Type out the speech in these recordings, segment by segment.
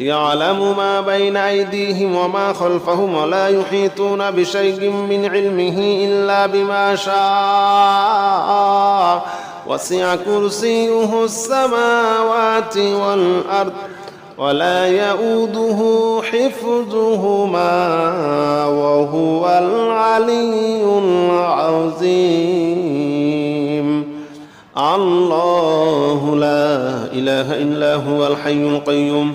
يعلم ما بين أيديهم وما خلفهم ولا يحيطون بشيء من علمه إلا بما شاء. وسع كرسيه السماوات والأرض ولا يؤوده حفظهما وهو العلي العظيم. الله لا إله إلا هو الحي القيوم.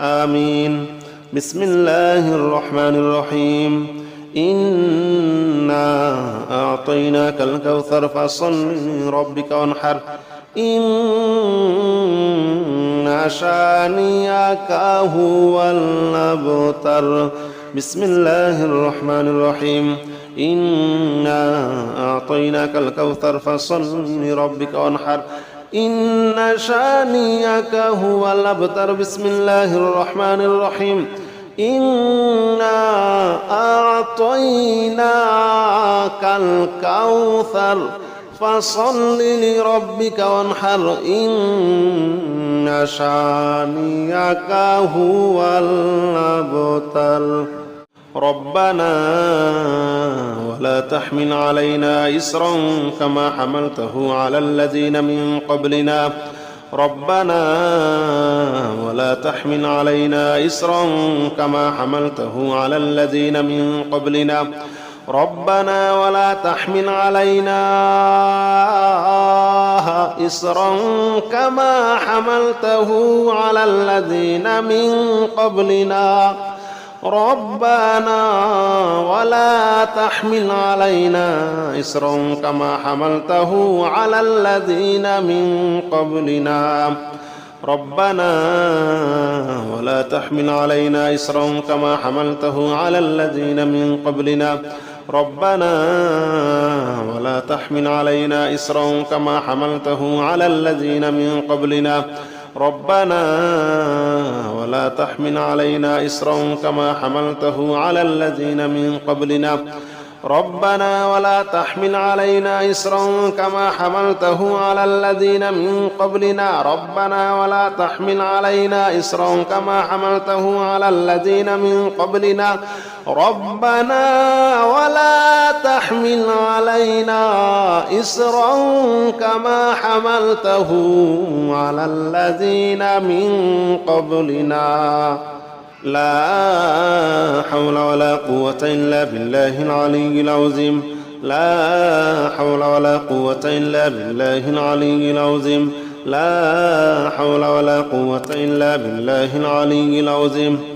آمين. بسم الله الرحمن الرحيم. إنا أعطيناك الكوثر فصل لربك وانحر. إن شانيك هو الأبتر بسم الله الرحمن الرحيم. إنا أعطيناك الكوثر فصل لربك وانحر. ইন্ন শানিয়াকা হুয়াল আবতার, বিসমিল্লাহির রহমানির রহিম। ইন্না আতাইনাকাল কাউসার فصلي لربك وانحر إن شانيك هو الأبتر ربنا ولا تحمل علينا إسرا كما حملته على الذين من قبلنا. ربنا ولا تحمل علينا إسرا كما حملته على الذين من قبلنا. ربنا ولا تحمل علينا إسرا كما حملته على الذين من قبلنا. ربنا ولا تحمل علينا إسرا كما حملته على الذين من قبلنا. ربنا ولا تحمل علينا إسرا كما حملته على الذين من قبلنا. ربنا ولا تحمل علينا إسرا كما حملته على الذين من قبلنا. ربنا ولا تحمل علينا إسرا كما حملته على الذين من قبلنا. ربنا ولا تحمل علينا إسرا كما حملته على الذين من قبلنا. ربنا ولا تحمل علينا إسرا كما حملته على الذين من قبلنا. ربنا ولا تحمل علينا إسرا كما حملته على الذين من قبلنا. لا حول ولا قوة إلا بالله العلي العظيم. لا حول ولا قوة إلا بالله العلي العظيم. لا حول ولا قوة إلا بالله العلي العظيم.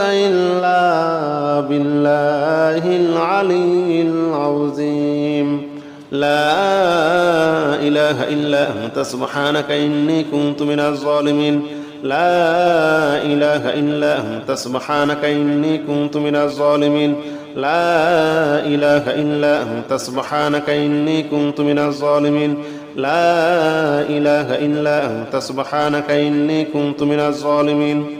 إلا بالله العلي العظيم. لا إله إلا أنت سبحانك إني كنت من الظالمين. لا إله إلا أنت سبحانك إني كنت من الظالمين. لا إله إلا أنت سبحانك إني كنت من الظالمين. لا إله إلا أنت سبحانك إني كنت من الظالمين.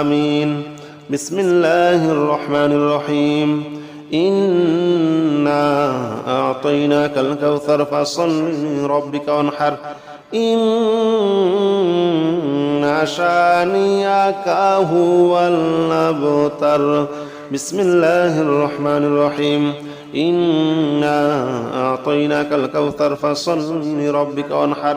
آمين. بسم الله الرحمن الرحيم. إنا أعطيناك الكوثر فصل لربك وانحر. إن شانيك هو الأبتر بسم الله الرحمن الرحيم. إنا أعطيناك الكوثر فصل لربك وانحر.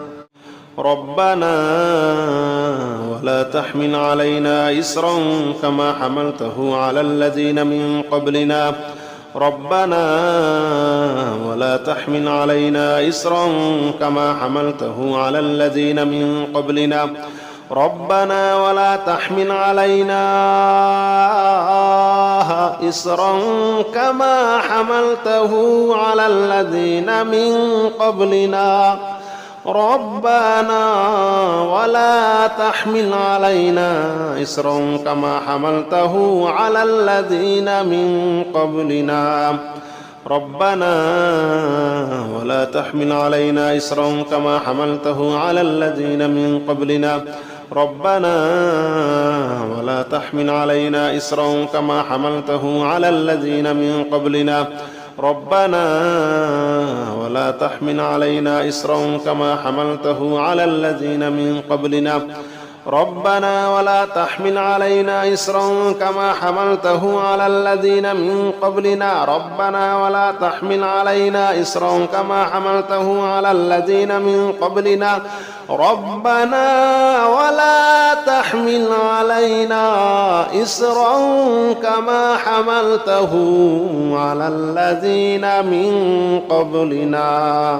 ربنا ولا تحمل علينا إسرا كما حملته على الذين من قبلنا. ربنا ولا تحمل علينا إسرا كما حملته على الذين من قبلنا. ربنا ولا تحمل علينا إسرا كما حملته على الذين من قبلنا. ربنا ولا تحمل علينا إسرا كما حملته على الذين من قبلنا. ربنا ولا تحمل علينا إسرا كما حملته على الذين من قبلنا. ربنا ولا تحمل علينا إسرا كما حملته على الذين من قبلنا. ربنا ولا تحمل علينا إسرا كما حملته على الذين من قبلنا ربنا ولا تحمل علينا إسرا كما حملته على الذين من قبلنا. ربنا ولا تحمل علينا إسرا كما حملته على الذين من قبلنا. ربنا ولا تحمل علينا إسرا كما حملته على الذين من قبلنا.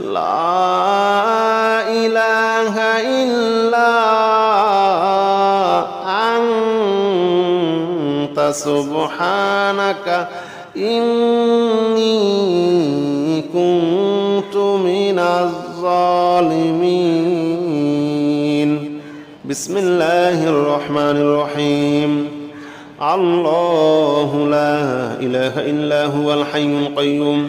لا إله إلا أنت سبحانك إني كنت من الظالمين. بسم الله الرحمن الرحيم. الله لا إله إلا هو الحي القيوم.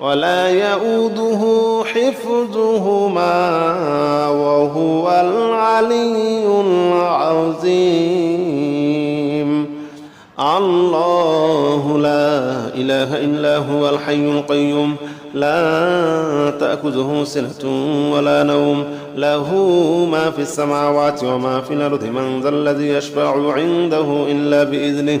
ولا يؤوده حفظهما وهو العلي العظيم. الله لا إله إلا هو الحي القيوم. لا تأخذه سنة ولا نوم. له ما في السماوات وما في الأرض. من ذا الذي يشفع عنده إلا بإذنه.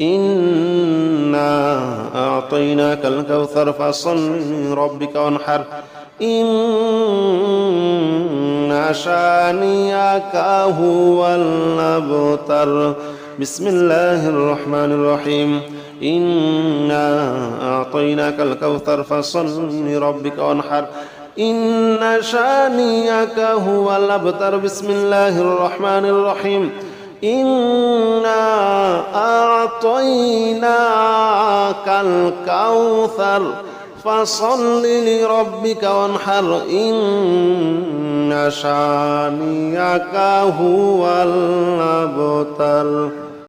إنا أعطيناك الكوثر فصل لربك وانحر إن شانيك هو الأبتر بسم الله الرحمن الرحيم إنا أعطيناك الكوثر فصل لربك وانحر إن شانيك هو الأبتر بسم الله الرحمن الرحيم إنا أعطيناك الكوثر فصل لربك وانحر إن شانيك هو الأبتر